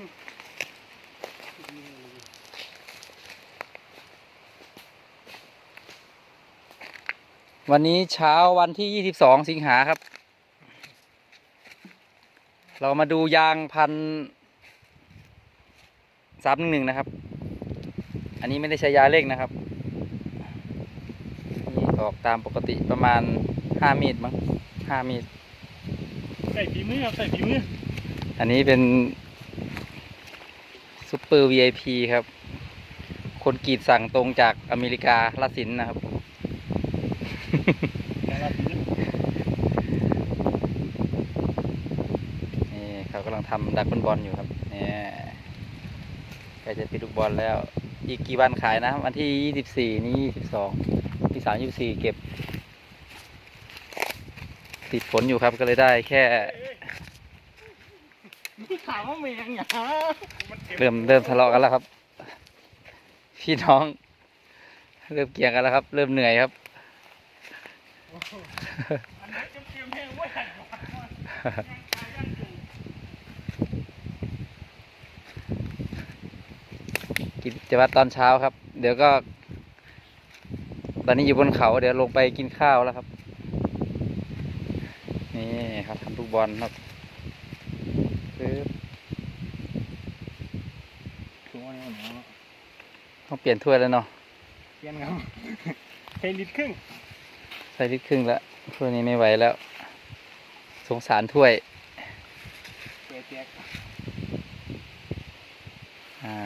วันนี้เช้าวันที่ 22 สิงหาครับ เรามาดูยางพันสามหนึ่งหนึ่งนะครับ อันนี้ไม่ได้ใช้ยาเร่งนะครับนี่ออกตามปกติประมาณ 5 มีดมั้ง5มีดใส่ฝีมือครับใส่ฝีมือ อันนี้เป็น ซูเปอร์ VIP ครับ คนกรีดสั่งตรงจากอเมริกาลาสินนะครับ นี่เขากำลังทำดักบอลบอลอยู่ครับนี่ใกล้จะปิดลูกบอลแล้ว อีกกี่วันขายนะ วันที่ยี่สิบสี่นี่ยี่สิบสองที่สามยี่สิบสี่เก็บ ติดฝนอยู่ครับก็เลยได้แค่ ถามว่าเมียงหยาเริ่มเริ่มทะเลาะกันแล้วครับ พี่น้อง เริ่มเกลียงกันแล้วครับ เริ่มเหนื่อยครับอันเตรียมๆแห้งไว้ให้ก่อนกินจะวัดตอนเช้าครับ เดี๋ยวก็ ตอนนี้อยู่บนเขา เดี๋ยวลงไปกินข้าวแล้วครับ นี่ครับทำลูกบอลครับปึ๊บ ถุงอันนี้เนาะ ต้องเปลี่ยนถ้วยแล้วเนาะเปลี่ยนครับเทลิตรครึ่งใส่ลิตรครึ่งแล้วถ้วยนี้ไม่ไหวแล้ว สงสารถ้วยเจ๊กอ่า